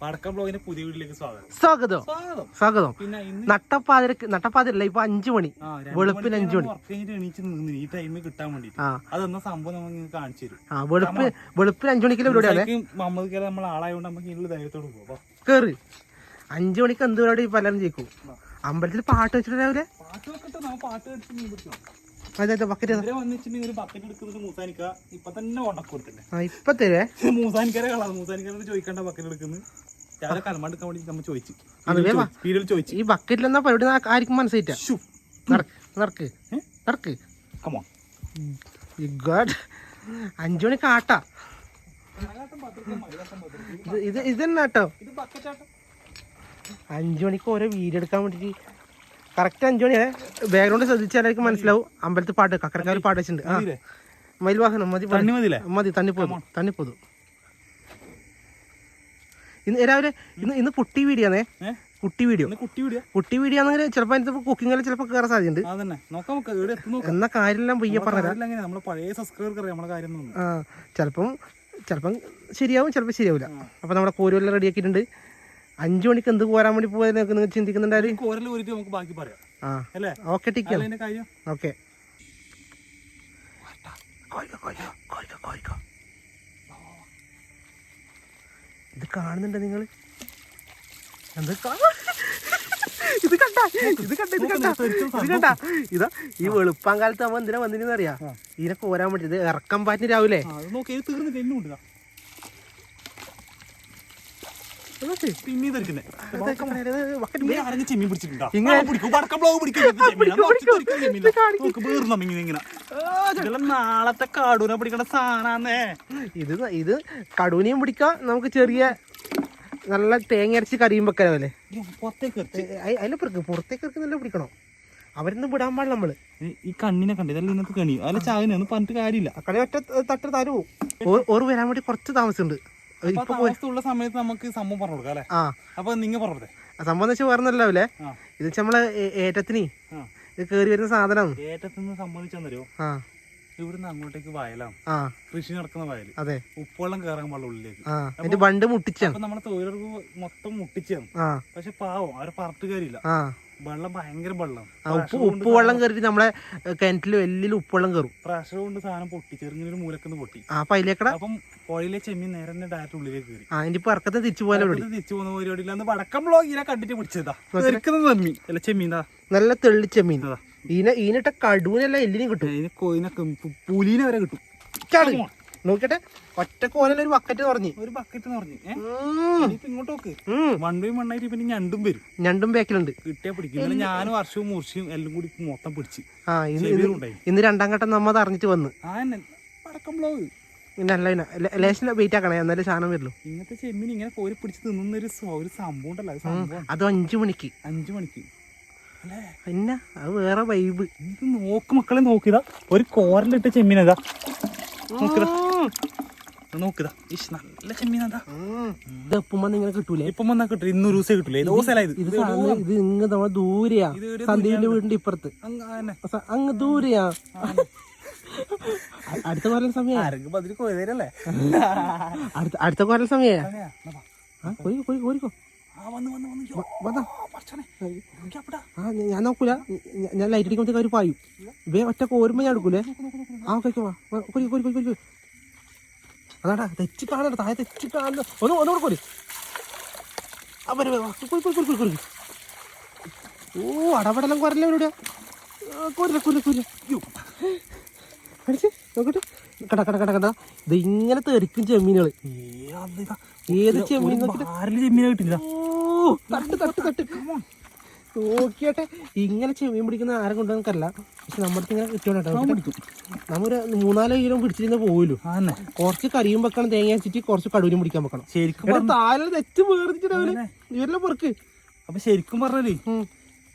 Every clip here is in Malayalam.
വടക്കം ബ്ലോഗിന്റെ പുതിയ വീട്ടിലേക്ക് സ്വാഗതം. സ്വാഗതം. സ്വാഗതം. പിന്നെ ഇന്ന് നട്ടപ്പാതിരക്ക് നട്ടപ്പാതിരല്ല ഇപ്പൊ അഞ്ചു മണി. ആ, രണ്ട് വെളുപ്പിന് മണിക്ക് അഞ്ച് മണി. കഴിഞ്ഞിട്ട് എണീച്ച് നിന്ന് ഈ ടൈമിൽ കിട്ടാൻ വേണ്ടിട്ട് ആ. അതെന്ന സംഭവം നമുക്ക് കാണിച്ചു തരും. ആ വെളുപ്പ് വെളുപ്പിന് അഞ്ചു മണിക്ക് പരിപാടിയാണ് ശരിക്കും മമ്മദ് കേരള നമ്മൾ ആളായതുകൊണ്ട് നമുക്ക് ധൈര്യത്തോട് പോവാം. കേറ്. അഞ്ചു മണിക്ക് എന്ത് പരിപാടി? പലരും ജയിക്കും. അമ്പലത്തിൽ പാട്ട് വെച്ചിട്ട് രാവിലെ? പാട്ട് വെക്കട്ടെ നമ്മൾ പാട്ട് വെച്ചിട്ട് മീൻ പിടിക്കണം ഇപ്പൊ മൂസാനിക്കരെ മൂസാനിക്കരോട് ചോദിക്കേണ്ട ബക്കറ്റ് എടുക്കുന്നത്. രാവിലെ കലമാണ്ട് എടുക്കാൻ വേണ്ടി നമ്മൾ ചോദിച്ചു. ചോദിച്ചു ഈ ബക്കറ്റിൽ എന്നാ പരിപാടി ആർക്കും മനസ്സിലായിട്ട? നടക്ക് നടക്ക് ഗോഡ് അഞ്ചു ഇത് ഇത് തന്നെ കേട്ടോ അഞ്ചു മണിക്ക് ഓരോ വീടെടുക്കാൻ എടുക്കാൻ വേണ്ടിട്ട് കറക്റ്റ് അഞ്ചു മണിയാണ് ബാക്ക്ഗ്രൗണ്ട് ശ്രദ്ധിച്ചാലായിരിക്കും മനസ്സിലാവും. അമ്പലത്തിൽ പാട്ട് കക്കരക്കാർ പാട്ട് വെച്ചിട്ടുണ്ട്. ആ. മതിയില്ലേ? മയിൽവാഹനം മതി മതി. തണ്ണിപ്പോതും തണ്ണിപ്പോതും ഇന്ന് രാവിലെ ഇന്ന് ഇന്ന് പുട്ടി വീഡിയോ? കുട്ടി വീഡിയോ. കുട്ടി വീഡിയോ? കുട്ടി വീഡിയോ ആണെങ്കിൽ ചിലപ്പോൾ അതിനകത്ത് കുക്കിങ്ങിൽ ചിലപ്പോൾ കയറാൻ സാധ്യതയുണ്ട്. നോക്കാം എന്ന കാര്യമെല്ലാം പയ്യെ പറഞ്ഞുതരാം. ചിലപ്പം ചിലപ്പം ശരിയാവും ചിലപ്പോൾ ശരിയാവില്ല. അപ്പോൾ നമ്മുടെ കോരുവെല്ലാം റെഡി ആക്കിയിട്ടുണ്ട്. അഞ്ചു മണിക്ക് എന്ത് പോരാൻ വേണ്ടി പോയാൽ നിങ്ങൾ ചിന്തിക്കുന്നുണ്ടായിരുന്നു കോരൽ ഊരിട്ട് നമുക്ക് ബാക്കി പറയാം. ആ. അല്ലേ? ഓക്കെ ടിക്കാം. ഇത് കാണുന്നുണ്ട് നിങ്ങൾ എന്ത് ഇത് കണ്ട. ഇത് കണ്ട ഇത് കണ്ട. ഇത് കണ്ട. ഇതാ ഈ വെളുപ്പാൻ കാലത്ത് അവൻ എന്തിനാ വന്നിരുന്നറിയാ? ഇതിനൊക്കെ ഇതിനെ കോരാൻ വേണ്ടി ഇത് ഇറക്കാൻ പാറ്റിന് രാവിലെ. തീർന്നിട്ട് എന്നും ഉണ്ട് പിന്നെ തെറിക്കുന്നേ ഇതൊക്കെ പറയരുത്. bucket നീ ആരെങ്കിലും ചെമ്മീൻ പിടിച്ചിട്ടുണ്ടോ? ഇങ്ങനെ- ആ, പിടിക്കും. വടക്കം ബ്ലോഗ് പിടിക്കും. ഇങ്ങനെ. ഇതെല്ലാം നാളത്തെ കാടൂനെ പിടിക്കണ സാധനാന്നേ. ഇത് ഇത് കടൂനെയും പിടിക്കാം. നമുക്ക് ചെറിയ നല്ല തേങ്ങ അരച്ച് കറിയും വെക്കാനല്ലേ അല്ലേ? പുറത്തേക്ക്. അതിലപ്പുറക്ക് പുറത്തേക്ക് നല്ല പിടിക്കണോ? അവരൊന്നും വിടാൻ പാടില്ല നമ്മൾ. ഈ- കണ്ണിനെ കണ്ടു ഇതെല്ലാം കണി അല്ല ചാകനെ ഒന്നും പറഞ്ഞിട്ട് കാര്യമില്ല. കളി ഒറ്റ തട്ട് തരുമോ ഓർ വരാൻ വേണ്ടി കുറച്ച് താമസമുണ്ട്. താമസമുള്ള സമയത്ത് നമുക്ക് സംഭവം പറഞ്ഞു കൊടുക്കാം അല്ലെ? അപ്പൊ നിങ്ങ പറഞ്ഞേ സംഭവം എന്ന് വെച്ചാൽ വേറെ ഇത് വെച്ചാൽ നമ്മളെ ഏറ്റത്തിന് കേറി വരുന്ന സാധനം. ഏറ്റത്തിന് സംബന്ധിച്ചെന്നറിയോ ആ. ഇവിടുന്ന് അങ്ങോട്ടേക്ക് വയലാണ്. ആ. കൃഷി നടക്കുന്ന വയൽ അതെ. ഉപ്പുവെള്ളം കയറാൻ പാടില്ല ഉള്ളിലേക്ക്. ബണ്ട് മുട്ടിച്ചാണ്. നമ്മളെ തൊഴിലുറപ്പ് മൊത്തം മുട്ടിച്ചാണ്. പക്ഷെ പാവം അവരെ പറഞ്ഞിട്ട് ആ. വെള്ളം ഭയങ്കര വെള്ളം ആ ഉപ്പ് ഉപ്പ് വെള്ളം കയറിയിട്ട് നമ്മളെ കിണറ്റിൽ വലിയ ഉപ്പുവെള്ളം കയറും. പ്രഷർ കൊണ്ട് സാധനം പൊട്ടി ചെറുങ്ങനെ മൂലക്കൊന്ന് പൊട്ടി. അപ്പൊ അതിലേക്കട? അപ്പം പുഴയിലെ ചെമ്മീൻ നേരെ തന്നെ ഡയറക്റ്റ് ഉള്ളിലേക്ക് കയറി. ആ ഇനിയിപ്പോ ഇറക്കത്തെ തിരിച്ചു പോലെ തിരിച്ചു പോകുന്ന പരിപാടിയില്ല. അന്ന് വടക്കം ബ്ലോഗിനെ കണ്ടിട്ട് പിടിച്ചതാ. തെറിക്കുന്നത് ചെമ്മീൻ. അല്ല ചെമ്മീന്താ നല്ല തെള്ളിച്ചെമ്മീൻ ചെമ്മീന്താ ഈന ഈനിട്ട കടുവിനല്ല എല്ലിനും കിട്ടും. പുലിനെ വരെ കിട്ടും. നോക്കട്ടെ? ഒറ്റ കോലല്ല ഒരു ബക്കറ്റ് പറഞ്ഞു ഒരു ബക്കറ്റ് ഏഹ് ഇങ്ങോട്ട് നോക്ക്. വണ്ടും മണ്ണായിട്ട് പിന്നെ ഞണ്ടും വരും. ഞണ്ടും ബാക്കിലുണ്ട് കിട്ടിയാ പിടിക്കും. ഞാനും വർഷവും മുർഷിയും എല്ലാം കൂടി മൊത്തം പിടിച്ച്. ആ ഇന്ന് ഇന്ന് രണ്ടാം ഘട്ടം നമ്മ അത് അറിഞ്ഞിട്ട് വന്ന്. ആ വടക്കം ബ്ലോഗ് പിന്നെ അല്ല പിന്നെ ലെ- ലേശം വെയിറ്റ് ആക്കണേ എന്നാലും സാധനം വരുള്ളൂ. ഇങ്ങനത്തെ ചെമ്മീൻ ഇങ്ങനെ കോരി പിടിച്ച് തിന്നുന്ന ഒരു ഒരു സംഭവം ഉണ്ടല്ലോ അത് അഞ്ചു മണിക്ക്. അഞ്ചു മണിക്ക്. പിന്നെ അത് വേറെ വൈബ് ഇത് നോക്ക് മക്കളെ നോക്കിയതാ. ഒരു കോരലിട്ട ചെമ്മീൻ അതാ നോക്കിതാ നോക്കിതാ. ഇഷ് നല്ല ചെമ്മീനാ അതാ ഇത് എപ്പം ഇങ്ങനെ കിട്ടൂലേ? ഇപ്പം വന്നാ കിട്ടും ഇന്നൊരു ദിവസം കിട്ടൂലേ? ഇത് ഇത്. സാധനം ഇത് ഇങ്ങ് നമ്മളെ ദൂരെയാ. സന്ദീപിന്റെ വീടിന്റെ ഇപ്പുറത്ത്. അങ്ങ് തന്നെ സ- അങ്ങ് ദൂരെയാ. അ- അടുത്ത കൊല്ലം സമയ. ആരെങ്കിലും പതിരി കോയതരല്ലേ അടുത്ത അടുത്ത കൊല്ലം സമയ. കോരിക്കോ കോരിക്കോ കോരിക്കോ ആ വന്ന് വന്ന് വന്ന്. യ്യോ, വന്നാ. പടച്ചോനെ. നോക്കി അപ്പടാ. ആ ഞാ- ഞാൻ നോക്കൂല. ഞ- ഞാൻ ലൈറ്റ് അടിക്കുമ്പോഴത്തേക്ക് അവർ പായും. ഇവ ഒറ്റ കോരുമ്പോ ഞാൻ എടുക്കൂലേ? ആ ഓക്കെ ഓക്കെ വാ വാ, കോരി കോരി കോരി കോരി അതാടാ കാണണ്ട താഴെ കാണുന്ന ഒന്ന് ഒന്നുകൂടെ കോരി അവർ. കോരി ഓ അടപടലം കുറല്ല ഇവിടെ. കോരില്ല കോരില്ല കോരില്ല. അയ്യോ അടിച്ച് നോക്കട്ടെ. കട കട കട കട ഇത് ഇങ്ങനെ തെറിക്കും ഇതാ. ഏത് ചെമ്മീൻ ആരിലും ചെമ്മീനെ കിട്ടില്ല. ഓ തട്ട് തട്ട് തട്ട്. നോക്കിയാട്ടെ ഇങ്ങനെ ചെമ്മീൻ പിടിക്കുന്ന ആരെ കൊണ്ടു നമുക്കല്ല പക്ഷെ നമ്മുടെ ഇങ്ങനെ കിട്ടിയോട്ടോ പിടിക്കും നമ്മൊരു മൂന്നാൽ കിലോ പിടിച്ചിരുന്ന ആ കുറച്ച് കരിയും വെക്കണം തേങ്ങ വെച്ചിട്ട് കുറച്ച് കടൂരും പിടിക്കാൻ വെക്കണം. ശരിക്കും താഴെ തെറ്റ് വേർതിച്ചിട്ടവര് ഇവരെല്ലാം പെറുക്ക്. അപ്പൊ ശരിക്കും പറഞ്ഞാലേ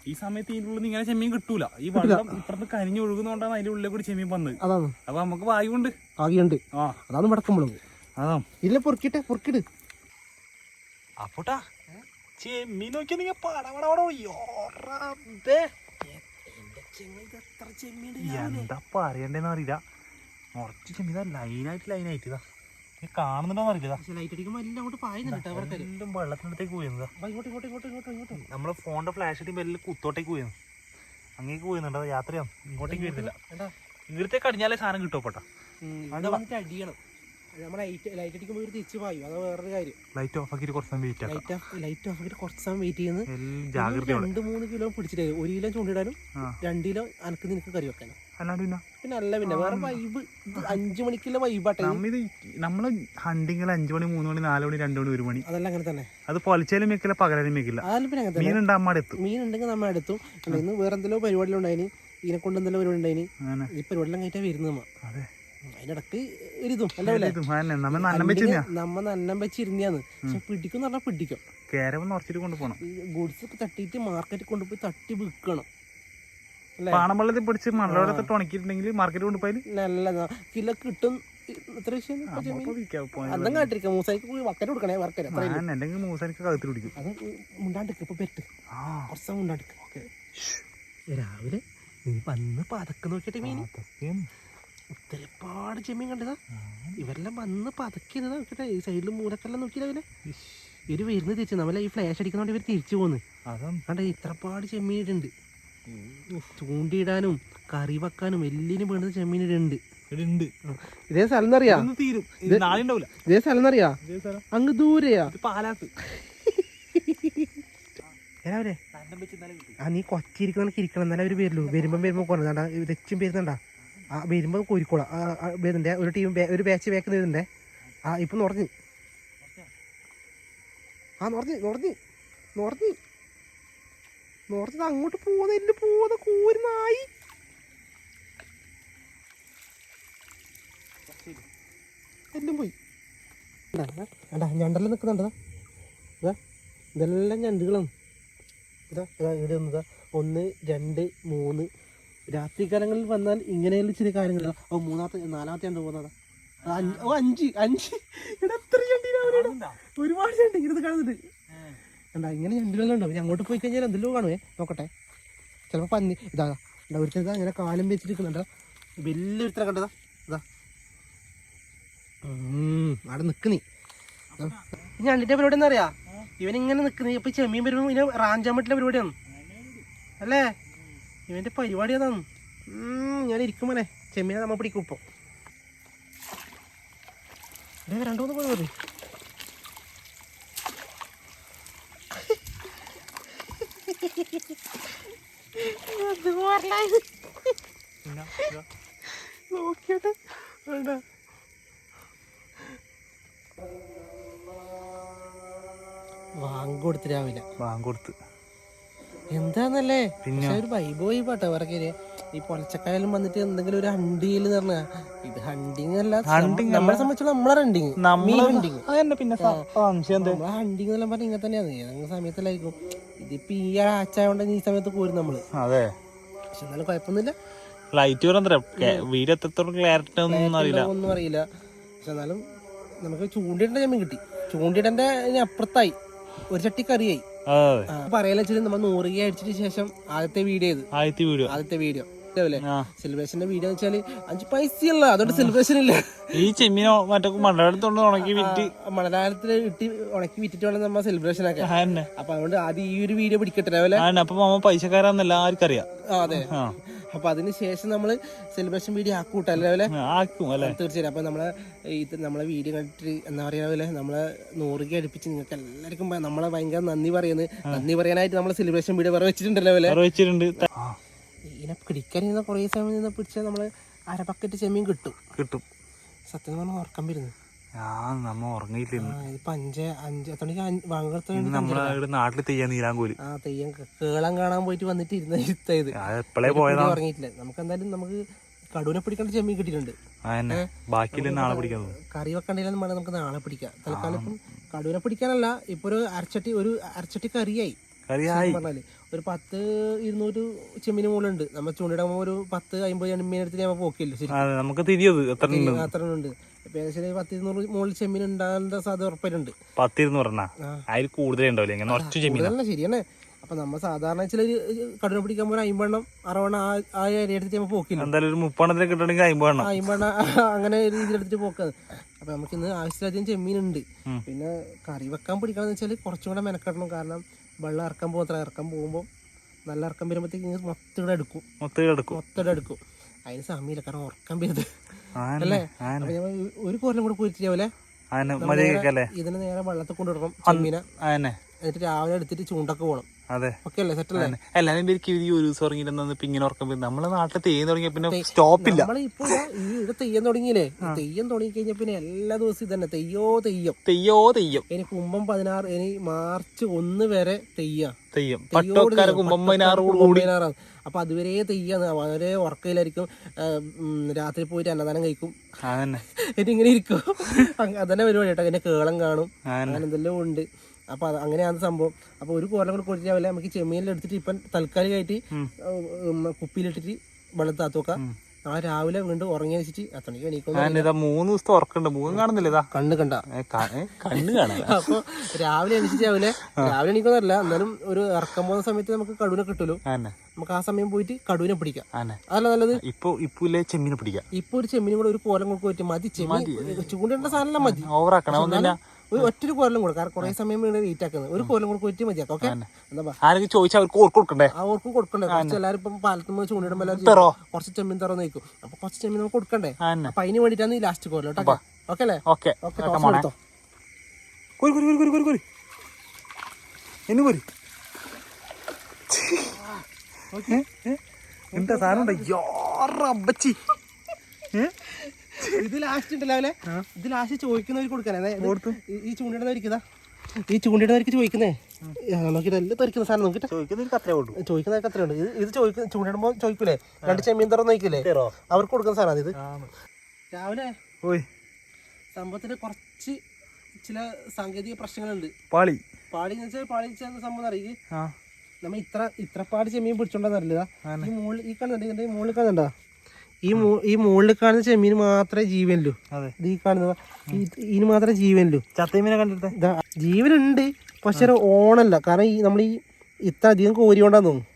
ഈ സമയത്ത് ഇതിന്റെ ഉള്ളിൽ ഇങ്ങനെ ചെമ്മീൻ കിട്ടൂല. ഈ വെള്ളം ഇപ്പുറത്ത് കനിഞ്ഞ് ഒഴുകുന്നോണ്ടാണ് അതിന്റെ ഉള്ളിൽ കൂടി ചെമ്മീൻ വന്നത്. അതാണ്. അപ്പൊ നമുക്ക് വായു കൊണ്ട് ആകിയുണ്ട് ആ. അതാണ് മടക്കുമ്പോഴും അതാ. ഇല്ല പൊറുക്കിട്ടെ പൊറുക്കിട്. അപ്പോട്ടാ ചെമ്മീൻ പടപടപടോ എന്താ പറയണ്ടെന്ന് അറിയില്ല. കുറച്ച് ചെമ്മീൻ ലൈനായിട്ട് ലൈനായിട്ട് ഇതാ. അറിയില്ല വെള്ളത്തിനടുത്തേക്ക് പോയിരുന്നതാ നമ്മളെ ഫോണിന്റെ ഫ്ലാഷ് അടിക്കുമ്പോൾ എല്ലാം കുത്തോട്ടേക്ക് പോയിരുന്നു. അങ്ങേക്ക് പോയിരുന്നുണ്ട് യാത്രയാണ് ഇങ്ങോട്ടേക്ക് വരുന്നില്ല എന്താ കടിഞ്ഞാലേ അടിഞ്ഞാലേ സാധനം കിട്ടുമോ പോട്ടെ? അടിയണം. നമ്മൾ ലൈറ്റ് അടിക്കുമ്പോൾ ഒരു തിരിച്ച് പായും. അത് വേറൊരു കാര്യം. ലൈറ്റ് ഓഫ് കുറച്ച് സമയം വെയിറ്റ് ആക്കാം. ലൈറ്റ് ഓഫ് ലൈറ്റ് ഓഫ് കുറച്ച് സമയം വെയിറ്റ് ജാഗ്രതയോടെ. രണ്ട് മൂന്ന് കിലോ പിടിച്ചിട്ട് ഒരു കിലോ ചൂണ്ടിടാനും രണ്ട് കിലോ അനക്ക് നിനക്ക് കറി വെക്കാനും. പിന്നെ? അല്ല പിന്നെ വേറെ വൈബ് അഞ്ചു മണിക്കുള്ള വൈബാട്ടെ നമ്മിത് നമ്മൾ ഹണ്ടിങ്ങിൽ അഞ്ചു മണി മൂന്ന് മണി നാല് മണി രണ്ട് മണി ഒരു മണി. അതല്ല അങ്ങനെ തന്നെ. അത് പൊലച്ചാലും വെക്കില്ല പകരാനും വെക്കില്ല. മീൻ മീനുണ്ട് അമ്മ എത്തും മീൻ ഉണ്ടെങ്കിൽ നമ്മൾ എടുത്തും ഇന്ന് വേറെ എന്തെങ്കിലും പരിപാടിയിലുണ്ടായിന് ഇതിനെ കൊണ്ട് എന്തെങ്കിലും പരിപാടി ഉണ്ടായിന്. ഈ പരിപാടിയെല്ലാം കഴിഞ്ഞാൽ വരുന്നത് അതെ. അതിനിടക്ക് ഒരിതും. നമ്മ നന്നം വെച്ചിരുന്നാന്ന് പക്ഷെ പിടിക്കും പറഞ്ഞാൽ പിടിക്കും. കേരളം നിറച്ചിട്ട് കൊണ്ടുപോകണം ഈ ഗുഡ്സ് തട്ടിയിട്ട് മാർക്കറ്റ് കൊണ്ടുപോയി തട്ടി വിൽക്കണം. പാണമ്പള്ളത്തിൽ പിടിച്ച് മണ്ണോടത്തിട്ട് ഉണക്കിയിട്ടുണ്ടെങ്കിൽ മാർക്കറ്റ് കൊണ്ടുപോയി നല്ല കിലോ കിട്ടും. അല്ലെങ്കിൽ മൂസനിക്ക് പിടിക്കും. മുണ്ടാണ്ടിക്ക് ഇപ്പൊ കുറച്ച് മുണ്ടാണ്ടിക്ക് രാവിലെ നീ വന്ന് പതക്ക് നോക്കിയിട്ട് മീൻ. ഒത്തിരിപ്പാട് ചെമ്മീൻ കണ്ടതാ. ഇവരെല്ലാം വന്ന് പതക്കിയതാ നോക്കട്ടെ ഈ സൈഡിൽ മൂലക്കെല്ലാം നോക്കിയില്ല ഇവർ ഇവർ വരുന്നത് തിരിച്ചു നമ്മളെ ഈ ഫ്ലാഷ് അടിക്കുന്നോണ്ട് ഇവർ തിരിച്ചു പോന്ന്. കണ്ട ഇത്രപ്പാട് ചെമ്മീൻ ഇടുണ്ട്. ചൂണ്ടിയിടാനും കറി വെക്കാനും എല്ലിനും വേണ്ടത് ചെമ്മീൻ ഇടുണ്ട്. ഇതേ സ്ഥലം എന്നറിയാ? തീരും. ഇത് സ്ഥലം എന്നറിയാ? അങ്ങ് ദൂരെയാ. പാലാത്ത്. ആ നീ കൊച്ചിരിക്കുന്ന ഇരിക്കണം. എന്നാലേ അവർ വരുള്ളൂ. വരുമ്പം വരുമ്പോ കുറഞ്ഞാണ്ടാ തെച്ചും വരുന്നുണ്ടാ ആ വരുമ്പോ കോരിക്കോളാം. വരുന്നുണ്ടേ ഒരു ടീം ഒരു ബാച്ച് ബാക്ക് വരുന്നുണ്ടേ ആ ഇപ്പൊ നുറഞ്ഞ്. ആ നുറഞ്ഞ് നുറഞ്ഞ് നുറഞ്ഞ്. നുറഞ്ഞത് അങ്ങോട്ട് പോകുന്ന എല്ലാം പോകുന്ന കോരി നായി എല്ലാം പോയി. അണ്ടാ ഞണ്ടെല്ലാം നിൽക്കുന്നുണ്ടതാ ഇതാ ഇതെല്ലാം ഞണ്ടുകളാണ്. ഇതാ ഇതാ ഇവിടെ ഒന്നതാ ഒന്ന് രണ്ട് മൂന്ന് രാത്രി കാലങ്ങളിൽ വന്നാൽ ഇങ്ങനെയുള്ള ചില കാര്യങ്ങളില്ല ഓ മൂന്നാമത്തെ നാലാമത്തെ ആണ്ട് പോകുന്നതാ. അഞ്ച്- ഓ അഞ്ച് അഞ്ച്. ഇവിടെ എത്ര? ഒരുപാട് ഞണ്ട് ഇരുന്ന് കാണുന്നുണ്ട്. എന്താ ഇങ്ങനെ ഞണ്ടുകളെല്ലാം ഉണ്ടാവും ഇനി അങ്ങോട്ട് പോയി കഴിഞ്ഞാൽ എന്തെല്ലോ കാണുവേ. നോക്കട്ടെ. ചിലപ്പോൾ പന്നി ഇതാ ഇതാ ഇങ്ങനെ കാലം വെച്ചിരിക്കുന്നുണ്ടോ. വലിയൊരുത്തരം കണ്ടതാ. ഇതാ. ഉം, അവിടെ നിക്കുന്നീ അണ്ടിന്റെ പരിപാടി എന്താ അറിയാ? ഇവനിങ്ങനെ ഇങ്ങനെ നിക്കുന്ന ഇപ്പൊ ചെമ്മീൻ വരുമ്പോ ഇനി റാഞ്ചാൻ പറ്റുന്ന പരിപാടിയാണ്. അല്ലേ? ഇവന്റെ പരിപാടി അതാണ്. ഞാൻ ഇരിക്കുമ്പോനെ ചെമ്മീനെ നമ്മ പിടിക്കും ഇപ്പൊ. ദേ രണ്ടു മൂന്ന് പോയി മതി അത് പോരലായത്. പിന്നെ ഇതാ. നോക്കിയോട്ടെ. വേണ്ട. വാങ്ങി രാവിലെ. ബാങ്ക് കൊടുത്ത്. എന്താന്നല്ലേ? പിന്നെ? ഒരു വൈബോയി വൈബാട്ടോ അവർക്ക് ഈ പൊലച്ചക്കായാലും വന്നിട്ട് എന്തെങ്കിലും ഒരു ഹണ്ടിയിൽ പറഞ്ഞ ഇത് ഹണ്ടിങ് അല്ല ഹണ്ടിങ് നമ്മളെ സംബന്ധിച്ചുള്ള നമ്മളെ ഹണ്ടിങ് ഹണ്ടിങ് പിന്നെ ഹണ്ടിങ് എന്നെല്ലാം പറഞ്ഞ ഇങ്ങനെ തന്നെയാണ്. ഏതെങ്കിലും സമയത്തല്ലായിരിക്കും. ഇതിപ്പോ ഈ ആച്ചായോണ്ട് ഈ സമയത്ത് പോരും നമ്മൾ. അതെ. പക്ഷെ എന്നാലും കുഴപ്പമൊന്നുമില്ല. ലൈറ്റ് വീടെത്തോളം എത്രത്തോളം ക്ലാരിറ്റി ഒന്നും അറിയില്ല. ഒന്നും അറിയില്ല. പക്ഷെ എന്നാലും നമുക്ക് ചൂണ്ടിടേണ്ട ചെമ്മീൻ കിട്ടി. ചൂണ്ടിടേണ്ട അപ്പുറത്തായി. ഒരു ചട്ടി കറിയായി. പറയല വെച്ചാൽ നമ്മൾ നൂറുകി അടിച്ചിട്ട് ശേഷം ആദ്യത്തെ വീഡിയോ ഇത് ആദ്യത്തെ വീഡിയോ ആദ്യത്തെ വീഡിയോ സെലിബ്രേഷന്റെ വീഡിയോ വെച്ചാൽ അഞ്ച് പൈസയല്ല അതുകൊണ്ട് സെലിബ്രേഷൻ ഇല്ല. ഈ ചെമ്മീനോ മറ്റേ മണ്ടടത്തോണ്ട് ഉണക്കി വിറ്റ്. മണലാലത്തിൽ ഇട്ട് ഉണക്കി വിറ്റിട്ട് വേണം നമ്മ സെലിബ്രേഷൻ ഒക്കെ അപ്പൊ അതുകൊണ്ട് ആദ്യം ഈ ഒരു വീഡിയോ പിടിക്കട്ടെ അപ്പൊ മാമ ആർക്കറിയാം എല്ലാവർക്കും അതെ. അപ്പൊ അതിന് ശേഷം നമ്മൾ സെലിബ്രേഷൻ വീഡിയോ ആക്കൂട്ടോ അല്ലേ അല്ലെ? തീർച്ചയായും അപ്പൊ നമ്മളെ ഇത് നമ്മളെ വീഡിയോ കണ്ടിട്ട് എന്താ പറയാ പോലെ നമ്മളെ നൂറുകെ അടുപ്പിച്ച് നിങ്ങൾക്ക് എല്ലാവർക്കും നമ്മളെ ഭയങ്കര നന്ദി പറയുന്നത്. നന്ദി പറയാനായിട്ട് നമ്മളെ സെലിബ്രേഷൻ വീഡിയോ വേറെ വെച്ചിട്ടുണ്ടല്ലോ ഇങ്ങനെ വേറെ വെച്ചിട്ടുണ്ട് ഇതിനെ പിടിക്കാൻ കുറേ സമയം നിന്ന് പിടിച്ചാൽ നമ്മൾ അര ബക്കറ്റ് ചെമ്മീൻ കിട്ടും. കിട്ടും. സത്യം പറഞ്ഞാൽ ഉറക്കം വരുന്നത്. ആ നമ്മ ഉറങ്ങിയില്ല ഇപ്പൊ അഞ്ച് അഞ്ച് എത്ര മണിക്ക്? നമ്മളെ നാട്ടിൽ തെയ്യാൻ ആ തെയ്യം കേളം കാണാൻ പോയിട്ട് വന്നിട്ട് ഇരുന്ന ഇരുത്തായത് എപ്പോഴേ പോയതാ? ഉറങ്ങിയിട്ടില്ല. നമുക്ക് എന്തായാലും നമുക്ക് കടുവിനെ പിടിക്കേണ്ട ചെമ്മീൻ കിട്ടിയിട്ടുണ്ട്. ബാക്കിയിൽ നാളെ പിടിക്കാൻ കറി വെക്കണ്ടെങ്കിലും വേണം നമുക്ക് നാളെ പിടിക്കാം. തൽക്കാലം ഇപ്പം കടുവിനെ പിടിക്കാനല്ല ഇപ്പൊ ഒരു അരച്ചട്ടി ഒരു അരച്ചട്ടി കറിയായി. പറഞ്ഞാൽ ഒരു പത്ത് ഇരുന്നൂറ് ചെമ്മീന് മുകളിലുണ്ട്. നമ്മൾ ചൂണ്ടിടുമ്പോൾ ഒരു പത്ത് അമ്പത് ചെമ്മീൻ എടുത്തിട്ട് നമ്മൾ പോക്കില്ല നമുക്ക് തിരിയത് അത്ര ഉണ്ട്. ഇപ്പൊ ഏകദേശം ഒരു പത്ത് ഇരുന്നൂറ് മുകളിൽ ചെമ്മീൻ ഉണ്ടാകാനുള്ള സാധ്യത ഉറപ്പായിട്ടുണ്ട് പത്തിരുന്ന് പറഞ്ഞാ ആ. അതിൽ കൂടുതലേ ഉണ്ടാവില്ല? ഇങ്ങനെ ഒറ്റ ചെമ്മീന? കൂടുതലല്ല ശരിയാണ്. അപ്പൊ നമ്മൾ സാധാരണ ചില കടുവ പിടിക്കാൻ പോലെ അമ്പണ്ണം അറുപണ്ണം ആ ആ ഏരിയ എടുത്തിട്ട് നമ്മൾ പോക്കില്ല. എന്തായാലും ഒരു മുപ്പണ്ണത്തിന് കിട്ടണമെങ്കിൽ അമ്പത് എണ്ണം അമ്പണ്ണ അങ്ങനെ ഒരു രീതിയിൽ എടുത്തിട്ട് പോക്കാണ് അപ്പൊ നമുക്ക് ഇന്ന് ആവശ്യത്തിലധികം ചെമ്മീൻ ഉണ്ട്. പിന്നെ കറി വെക്കാൻ പിടിക്കണം എന്ന് വെച്ചാൽ കുറച്ചും കൂടെ മെനക്കെടണം. കാരണം വെള്ളം ഇറക്കാൻ പോകുന്ന ഇറക്കാൻ പോകുമ്പോൾ നല്ല ഇറക്കം വരുമ്പോഴത്തേക്ക് മൊത്തം എടുക്കും. മൊത്തം എടുക്കും. മൊത്തം എടുക്കും. അതിന് സമയമില്ല. കാരണം ഉറക്കാൻ വരുന്നത്. അല്ലേ? ഒരു കോരലും കൂടെ മതിയൊക്കെ ഇതിനെ നേരെ വെള്ളത്തിൽ കൊണ്ടിടണം ചെമ്മീനെ. എന്നിട്ട് രാവിലെ എടുത്തിട്ട് ചൂണ്ടൊക്കെ പോകണം അതെ. അല്ലേ? സെറ്റ് അല്ലേ? ആനെ. എല്ലാരും പേർക്ക് ഈ ഒരു ദിവസം ഉറങ്ങിയിരുന്ന ഇങ്ങനെ ഉറക്കം വരും നമ്മളെ നാട്ടിൽ തെയ്യം തുടങ്ങിയ പിന്നെ സ്റ്റോപ്പ് ഇല്ല. നമ്മളിപ്പോ ഈ ഇവിടെ തെയ്യം തുടങ്ങിയില്ലേ? തെയ്യം തുടങ്ങി കഴിഞ്ഞാൽ പിന്നെ എല്ലാ ദിവസവും തന്നെ തെയ്യോ തെയ്യം? തെയ്യോ തെയ്യം. ഇനി കുംഭം പതിനാറ് ഇനി മാർച്ച് ഒന്ന് വരെ തെയ്യം. തെയ്യം. പട്ടോക്കാര കുമ്പമ്പനാറോട് കൂടി. പതിനാറാണ്. അപ്പൊ അതുവരെ തെയ്യാണ്. വളരെ ഉറക്കയിലായിരിക്കും രാത്രി പോയിട്ട് അന്നദാനം കഴിക്കും. ഇങ്ങനെ ഇരിക്കും. അതന്നെ പരിപാടി കേട്ടോ. പിന്നെ കേളം കാണും. അങ്ങനെ എന്തെല്ലാം ഉണ്ട്. അപ്പൊ അത് അങ്ങനെയാണ് സംഭവം. അപ്പൊ ഒരു കോലം കൂടെ കൊടുത്തിട്ട് രാവിലെ നമുക്ക് ചെമ്മീനിലെടുത്തിട്ട് ഇപ്പം തൽക്കാലികമായിട്ട് കുപ്പിയിലിട്ടിട്ട് വെള്ളം വെള്ളത്താത്ത് വെക്കാം. ആ രാവിലെ വീണ്ടും ഉറങ്ങി വെച്ചിട്ട് ഇതാ മൂന്ന് ദിവസത്തെ ഉറക്കുണ്ട്. മൂന്നും കാണുന്നില്ല ഇതാ? കണ്ണ് കണ്ട. കണ്ണ് കാണാൻ അപ്പൊ രാവിലെ എണീച്ചിട്ട് രാവിലെ രാവിലെ എണീക്കുന്നതല്ല എന്നാലും ഒരു ഇറക്കം പോകുന്ന സമയത്ത് നമുക്ക് കടുവിനെ കിട്ടുമല്ലോ നമുക്ക് ആ സമയം പോയിട്ട് കടുവിനെ പിടിക്കാം. അതല്ല നല്ലത്? ഇപ്പൊ ഇപ്പൊ ചെമ്മീനെ പിടിക്കാം. ഇപ്പൊ ഒരു ചെമ്മീനും കൂടെ ഒരു കോലം കൊടുക്കും മതി. ചെമ്മീൻ ചൂണ്ടേണ്ട സാധനം മതി. ഓവറാക്കണം. ഒന്നുമില്ല ഒരു ഒറ്റൊരു കോലം കൊടുക്കാം. കാരണം കുറെ സമയം വീണ് വെയിറ്റ് ആക്കുന്നത് ഒരു കോലം കൂടെ പോയിട്ട് മതിയാക്കാം. ഓക്കെ ആരെങ്കിലും ചോദിച്ചാൽ അവർക്ക് ഓർക്ക് കൊടുക്കണ്ടേ? അവർക്കും കൊടുക്കണ്ടേ. കുറച്ച് എല്ലാവരും ഇപ്പം പാലത്തുമ്പോൾ ചൂണ്ടിടുമ്പോൾ എല്ലാവരും കുറച്ച് ചെമ്മീൻ തറന്ന് നിൽക്കും അപ്പൊ കുറച്ച് ചെമ്മീൻ നമുക്ക് കൊടുക്കണ്ടേ? അപ്പൊ അതിന് വേണ്ടിയിട്ടാണ് ഈ ലാസ്റ്റ് കോലം കേട്ടോ. ഓക്കെ അല്ലേ? ഓക്കെ കോരി കോരി കോരി കോരി കോരി എന്നു കോരി. ഏ? ഏ? എന്താ സാധനം ഉണ്ടോ? യോറബച്ചി ഏ? ഇത് ലാസ്റ്റ് ഉണ്ടല്ലോ ഇത് ലാസ്റ്റ് ചോദിക്കുന്നവർക്ക് കൊടുക്കാനേ കൊടുത്തു. ഈ- ചൂണ്ടിടുന്നവർക്ക് ഈ ചൂണ്ടിടുന്നവർക്ക് ചോദിക്കുന്നേ? നോക്കിട്ട് എല്ലാം തെറിക്കുന്ന സാധനം നോക്കിട്ട്. ചോദിക്കുന്നവർക്ക് അത്ര ഇത് ഇത് ചോദിക്കുന്ന ചൂണ്ടിടുമ്പോൾ ചോദിക്കൂലേ? രണ്ട് ചെമ്മീൻ തുറന്ന് നോക്കില്ലേ അവർക്ക് കൊടുക്കുന്ന സാധനം ഇത്. രാവിലെ സംഭവത്തിന് കുറച്ച് ചില സാങ്കേതിക പ്രശ്നങ്ങളുണ്ട്. പാളി. പാളി എന്ന് വെച്ചാൽ പാളി വെച്ചാൽ സംഭവം അറിയിക്ക് നമ്മ ഇത്ര ഇത്ര പാട് ചെമ്മീൻ പിടിച്ചോണ്ടെന്നറിയില്ല. ഈ മുകളിൽ ഈ കണ്ണുണ്ടെങ്കിൽ മുകളിൽ കാണുന്നുണ്ടോ ഈ മൂ- ഈ മുകളിൽ കാണുന്ന ചെമ്മീൻ മാത്രമേ ജീവനുള്ളൂ. അതെ. ഇത് ഈ കാണുന്ന ഇതിന് മാത്രമേ ജീവനുള്ളൂ. ചത്തമീനെ കണ്ടിട്ട്? ജീവനുണ്ട് പക്ഷെ ഒരു ഓണല്ല. കാരണം ഈ നമ്മൾ ഈ ഇത്ര അധികം കോരി കൊണ്ടാന്ന് തോന്നുന്നു.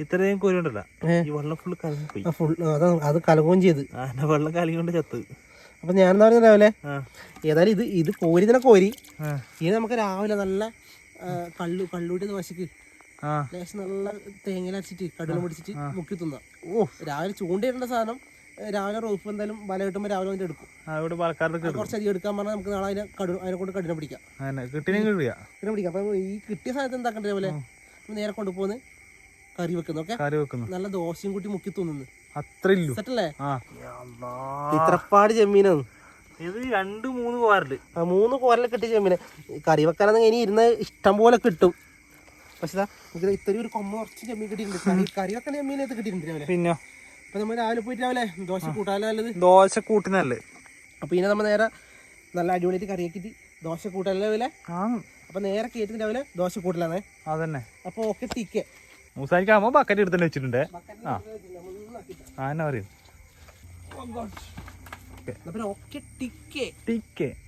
ഇത്രയും കോരി കൊണ്ടല്ല ഈ വെള്ളം ഫുള്ള് കലങ്ങി ഫുൾ അത് അത് കലകുകയും ചെയ്ത്. വെള്ളം കലങ്ങി കൊണ്ട് ചത്ത്. അപ്പൊ ഞാൻ എന്താ പറയുക രാവിലെ ഏതായാലും ഇത് ഇത് കോരി തന്നെ കോരി. ഇനി നമുക്ക് രാവിലെ നല്ല കള്ളു കള്ളൂട്ടി ദോശക്ക് ലേശം നല്ല തേങ്ങ അരച്ചിട്ട് കടുവ പിടിച്ചിട്ട് മുക്കി തിന്ന. ഓ രാവിലെ ചൂണ്ടയിടേണ്ട സാധനം രാവിലെ റോഫ് എന്തായാലും വല കിട്ടുമ്പോൾ രാവിലെ വന്നിട്ട് എടുക്കും. ഇവിടെ പാലക്കാട് കുറച്ചധികം എടുക്കാൻ പറഞ്ഞാൽ നമുക്ക് നാളെ അതിനെ കടു അതിനെ കൊണ്ട് കടിനെ പിടിക്കാം. കിട്ടുക. പിടിക്കാം. അപ്പം ഈ കിട്ടിയ സാധനത്ത് എന്താക്കണ്ടേ രാവിലെ നമ്മൾ നേരെ കൊണ്ടുപോകുന്ന കറി വെക്കുന്നു ഓക്കെ? കറി വെക്കുന്നു. നല്ല ദോശയും കൂട്ടി മുക്കി തിന്നുന്നു. അത്ര ഇല്ലു സെറ്റല്ലേ? ആ. ഇത്രപ്പാട് ചെമ്മീനാണ് ഇത് രണ്ട് മൂന്ന് കോരൽ ആ മൂന്ന് കോരൽ കിട്ടിയ ചെമ്മീന്. കറി വെക്കാനൊന്നും ഇനി ഇരുന്ന് ഇഷ്ടം പോലെ കിട്ടും. പക്ഷെ ഇതാ നമുക്ക് ഇത്രയും ഒരു കൊമ്മ കുറച്ച് ചെമ്മീൻ കിട്ടിയിട്ടുണ്ട്. കറി കറി വെക്കണ ചെമ്മീനകത്ത് കിട്ടിയിട്ടുണ്ട് രാവിലെ. പിന്നെ? അപ്പൊ നമ്മൾ രാവിലെ പോയിട്ട് രാവിലെ ദോശ കൂട്ടാലോ നല്ലത്? ദോശ കൂട്ടിനല്ലേ? അപ്പൊ ഇനി നമ്മൾ നേരെ നല്ല അടിപൊളിയായിട്ട് കറി ആക്കിയിട്ട് ദോശ കൂട്ടാലോ രാവിലെ? ആ. അപ്പൊ നേരെ കയറ്റി രാവിലെ ദോശ കൂട്ടലാണേ അതന്നെ. അപ്പൊ ഓക്കെ ടിക്കെ. മൂസാനിക്കാകുമ്പോ ബക്കറ്റ് എടുത്തന്നെ വെച്ചിട്ടുണ്ട്. ആ. ആ എന്നാ പറയും. അപ്പൊ ഓക്കെ ടിക്കേ. ടിക്കേ.